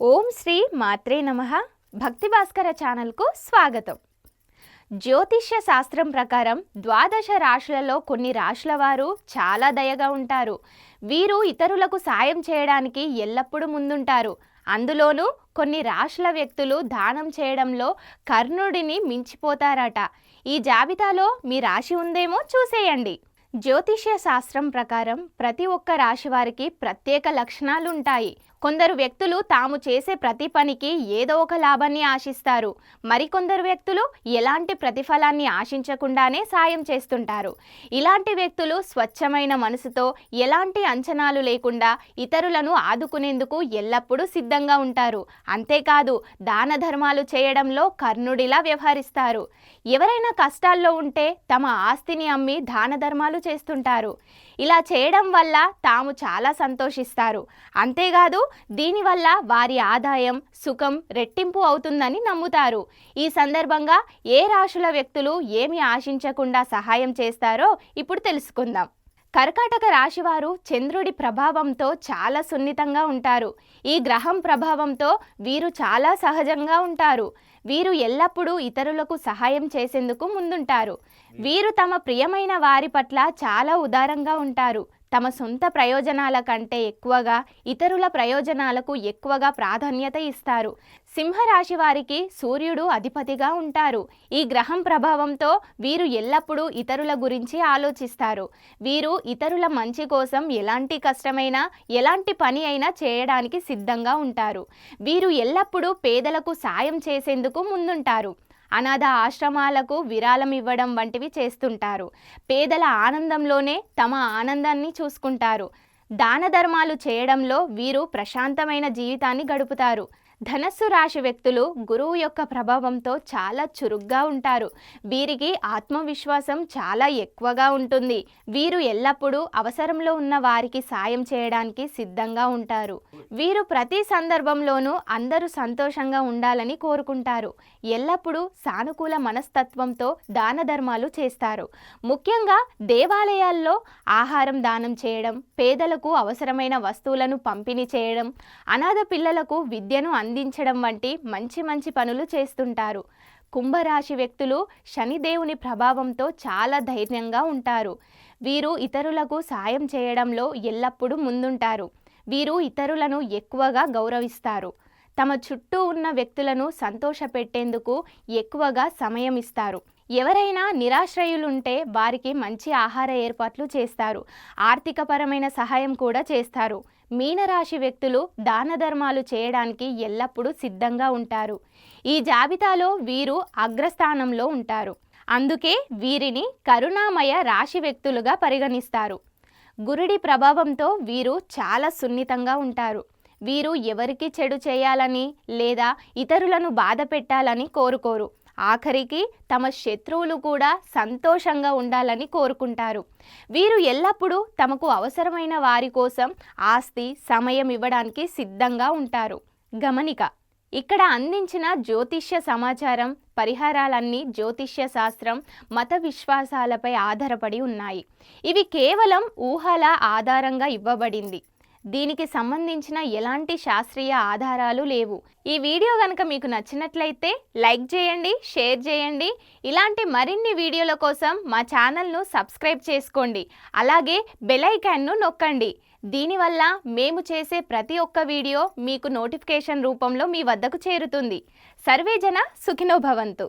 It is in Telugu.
ఓం శ్రీ మాత్రే నమ. భక్తి భాస్కర ఛానల్కు స్వాగతం. జ్యోతిష్య శాస్త్రం ప్రకారం ద్వాదశ రాశులలో కొన్ని రాశుల వారు చాలా దయగా ఉంటారు. వీరు ఇతరులకు సాయం చేయడానికి ఎల్లప్పుడూ ముందుంటారు. అందులోనూ కొన్ని రాశుల వ్యక్తులు దానం చేయడంలో కర్ణుడిని మించిపోతారట. ఈ జాబితాలో మీ రాశి ఉందేమో చూసేయండి. జ్యోతిష్య శాస్త్రం ప్రకారం ప్రతి ఒక్క రాశి వారికి ప్రత్యేక లక్షణాలు ఉంటాయి కొందరు వ్యక్తులు తాము చేసే ప్రతి పనికి ఏదో ఒక లాభాన్ని ఆశిస్తారు. మరికొందరు వ్యక్తులు ఎలాంటి ప్రతిఫలాన్ని ఆశించకుండానే సాయం చేస్తుంటారు. ఇలాంటి వ్యక్తులు స్వచ్ఛమైన మనసుతో ఎలాంటి అంచనాలు లేకుండా ఇతరులను ఆదుకునేందుకు ఎల్లప్పుడూ సిద్ధంగా ఉంటారు. అంతేకాదు దాన ధర్మాలు చేయడంలో కర్ణుడిలా వ్యవహరిస్తారు. ఎవరైనా కష్టాల్లో ఉంటే తమ ఆస్తిని అమ్మి దాన ధర్మాలు చేస్తుంటారు. ఇలా చేయడం వల్ల తాము చాలా సంతోషిస్తారు. అంతేకాదు దీనివల్ల వారి ఆదాయం సుఖం రెట్టింపు అవుతుందని నమ్ముతారు. ఈ సందర్భంగా ఏ రాశుల వ్యక్తులు ఏమి ఆశించకుండా సహాయం చేస్తారో ఇప్పుడు తెలుసుకుందాం. కర్కాటక రాశివారు చంద్రుడి ప్రభావంతో చాలా సున్నితంగా ఉంటారు. ఈ గ్రహం ప్రభావంతో వీరు చాలా సహజంగా ఉంటారు. వీరు ఎల్లప్పుడూ ఇతరులకు సహాయం చేసేందుకు ముందుంటారు. వీరు తమ ప్రియమైన వారి పట్ల చాలా ఉదారంగా ఉంటారు. తమ సొంత ప్రయోజనాల కంటే ఎక్కువగా ఇతరుల ప్రయోజనాలకు ఎక్కువగా ప్రాధాన్యత ఇస్తారు. సింహరాశి వారికి సూర్యుడు అధిపతిగా ఉంటారు. ఈ గ్రహం ప్రభావంతో వీరు ఎల్లప్పుడూ ఇతరుల గురించి ఆలోచిస్తారు. వీరు ఇతరుల మంచి కోసం ఎలాంటి కష్టమైనా ఎలాంటి పని అయినా చేయడానికి సిద్ధంగా ఉంటారు. వీరు ఎల్లప్పుడూ పేదలకు సాయం చేసేందుకు ముందుంటారు. అనాథ ఆశ్రమాలకు విరాళం ఇవ్వడం వంటివి చేస్తుంటారు. పేదల ఆనందంలోనే తమ ఆనందాన్ని చూసుకుంటారు. దాన ధర్మాలు చేయడంలో వీరు ప్రశాంతమైన జీవితాన్ని గడుపుతారు. ధనస్సు రాశి వ్యక్తులు గురువు యొక్క ప్రభావంతో చాలా చురుగ్గా ఉంటారు. వీరికి ఆత్మవిశ్వాసం చాలా ఎక్కువగా ఉంటుంది. వీరు ఎల్లప్పుడూ అవసరంలో ఉన్న వారికి సాయం చేయడానికి సిద్ధంగా ఉంటారు. వీరు ప్రతి సందర్భంలోనూ అందరూ సంతోషంగా ఉండాలని కోరుకుంటారు. ఎల్లప్పుడూ సానుకూల మనస్తత్వంతో దాన ధర్మాలు చేస్తారు. ముఖ్యంగా దేవాలయాల్లో ఆహారం దానం చేయడం పేదలకు అవసరమైన వస్తువులను పంపిణీ చేయడం అనాథ పిల్లలకు విద్యను అందించడం వంటి మంచి మంచి పనులు చేస్తుంటారు. కుంభరాశి వ్యక్తులు శనిదేవుని ప్రభావంతో చాలా ధైర్యంగా ఉంటారు. వీరు ఇతరులకు సాయం చేయడంలో ఎల్లప్పుడూ ముందుంటారు. వీరు ఇతరులను ఎక్కువగా గౌరవిస్తారు. తమ చుట్టూ ఉన్న వ్యక్తులను సంతోషపెట్టేందుకు ఎక్కువగా సమయం ఇస్తారు ఎవరైనా నిరాశ్రయులుంటే వారికి మంచి ఆహార ఏర్పాట్లు చేస్తారు. ఆర్థికపరమైన సహాయం కూడా చేస్తారు. మీనరాశి వ్యక్తులు దాన ధర్మాలు చేయడానికి ఎల్లప్పుడూ సిద్ధంగా ఉంటారు. ఈ జాబితాలో వీరు అగ్రస్థానంలో ఉంటారు. అందుకే వీరిని కరుణామయ రాశి వ్యక్తులుగా పరిగణిస్తారు. గురుడి ప్రభావంతో వీరు చాలా సున్నితంగా ఉంటారు. వీరు ఎవరికి చెడు చేయాలని లేదా ఇతరులను బాధ పెట్టాలని కోరుకోరు. ఆఖరికి తమ శత్రువులు కూడా సంతోషంగా ఉండాలని కోరుకుంటారు. వీరు ఎల్లప్పుడూ తమకు అవసరమైన వారి కోసం ఆస్తి సమయం ఇవ్వడానికి సిద్ధంగా ఉంటారు. గమనిక ఇక్కడ అందించిన జ్యోతిష్య సమాచారం పరిహారాలన్నీ జ్యోతిష్య శాస్త్రం మత విశ్వాసాలపై ఆధారపడి ఉన్నాయి. ఇవి కేవలం ఊహల ఆధారంగా ఇవ్వబడింది. దీనికి సంబంధించిన ఎలాంటి శాస్త్రీయ ఆధారాలు లేవు. ఈ వీడియో కనుక మీకు నచ్చినట్లయితే లైక్ చేయండి షేర్ చేయండి. ఇలాంటి మరిన్ని వీడియోల కోసం మా ఛానల్ను సబ్స్క్రైబ్ చేసుకోండి. అలాగే బెలైకాన్ను నొక్కండి. దీనివల్ల మేము చేసే ప్రతి ఒక్క వీడియో మీకు నోటిఫికేషన్ రూపంలో మీ వద్దకు చేరుతుంది. సర్వేజన సుఖినోభవంతు.